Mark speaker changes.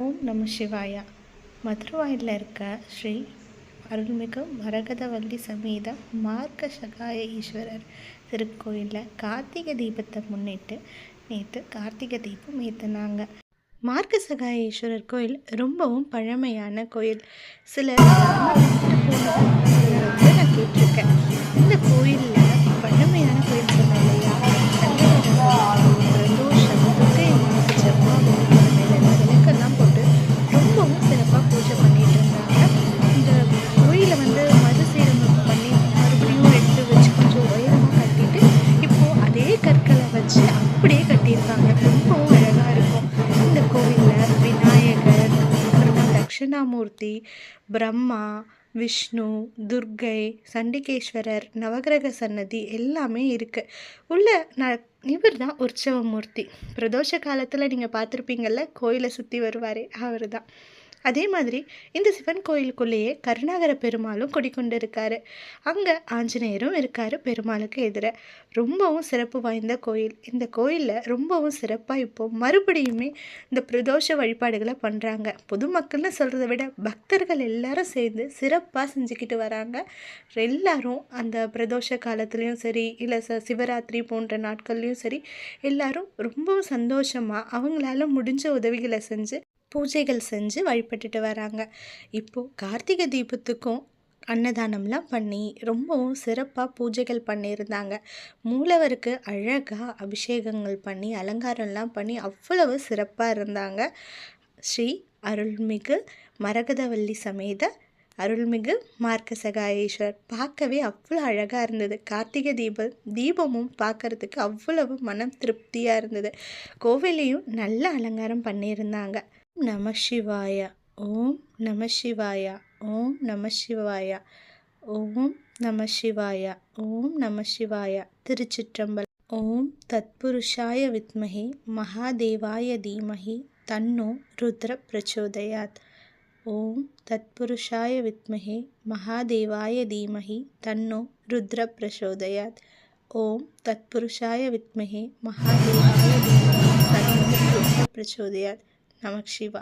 Speaker 1: ஓம் நம சிவாயா. மதுரவாயில் இருக்க ஸ்ரீ அருள்மிகு மரகதவள்ளி சமேத மார்க்க சகாய ஈஸ்வரர் திருக்கோயிலில் கார்த்திகை தீபத்தை முன்னிட்டு நேற்று கார்த்திகை தீபம் ஏற்றினாங்க மார்க்க சகாய ஈஸ்வரர் கோயில் ரொம்பவும் பழமையான கோயில். சில தட்சிணாமூர்த்தி பிரம்மா விஷ்ணு துர்க்கை சண்டிகேஸ்வரர் நவகிரக சன்னதி எல்லாமே இருக்குது உள்ள ந இவர் தான் உற்சவமூர்த்தி. பிரதோஷ காலத்தில் நீங்கள் பார்த்துருப்பீங்கள்ல கோயிலை சுற்றி வருவார் அவர் தான் அதே மாதிரி இந்த சிவன் கோயிலுக்குள்ளேயே கருணாகர பெருமாளும் குடிக்கொண்டு இருக்காரு அங்கே ஆஞ்சநேயரும் இருக்கார் பெருமாளுக்கு எதிர. ரொம்பவும் சிறப்பு வாய்ந்த கோயில். இந்த கோயிலில் ரொம்பவும் சிறப்பாக இப்போ மறுபடியுமே இந்த பிரதோஷ வழிபாடுகளை பண்ணுறாங்க பொதுமக்கள்னு சொல்கிறத விட பக்தர்கள் எல்லாரும் சேர்ந்து சிறப்பாக செஞ்சுக்கிட்டு வராங்க. எல்லாரும் அந்த பிரதோஷ காலத்துலேயும் சரி இல்லை ச சிவராத்திரி போன்ற நாட்கள்லேயும் சரி எல்லாரும் ரொம்பவும் சந்தோஷமாக அவங்களால முடிஞ்ச உதவிகளை செஞ்சு பூஜைகள் செஞ்சு வழிபட்டுட்டு வராங்க. இப்போது கார்த்திகை தீபத்துக்கும் அன்னதானம்லாம் பண்ணி ரொம்பவும் சிறப்பாக பூஜைகள் பண்ணியிருந்தாங்க. மூலவருக்கு அழகாக அபிஷேகங்கள் பண்ணி அலங்காரம்லாம் பண்ணி அவ்வளவு சிறப்பாக இருந்தாங்க. ஸ்ரீ அருள்மிகு மரகதவல்லி சமேத அருள்மிகு மார்க்க சகாயேஸ்வரர் பார்க்கவே அவ்வளோ அழகாக இருந்தது. கார்த்திகை தீபம் தீபமும் பார்க்கறதுக்கு அவ்வளவு மனம் திருப்தியாக இருந்தது. கோவிலையும் நல்ல அலங்காரம் பண்ணியிருந்தாங்க. நம சிவாய ஓம் நம சிவாய ஓம் நம சிவாய ஓம் நம சிவாய ஓம் நம சிவாய திருச்சிற்றம்பலம் ஓம் தத்புருஷாய வித்மஹி மகாதேவாய தீமஹி தன்னோ ருத்ர பிரச்சோதயாத் ஓம் தத்புருஷாய வித்மஹே மகாதேவாய தீமஹி தன்னோ ருத்ர பிரச்சோதயாத் ஓம் தத்புருஷாய வித்மஹே மகாதேவாய தீமஹி தன்னோ ருத்ர பிரச்சோதயாத் நமக் சிவா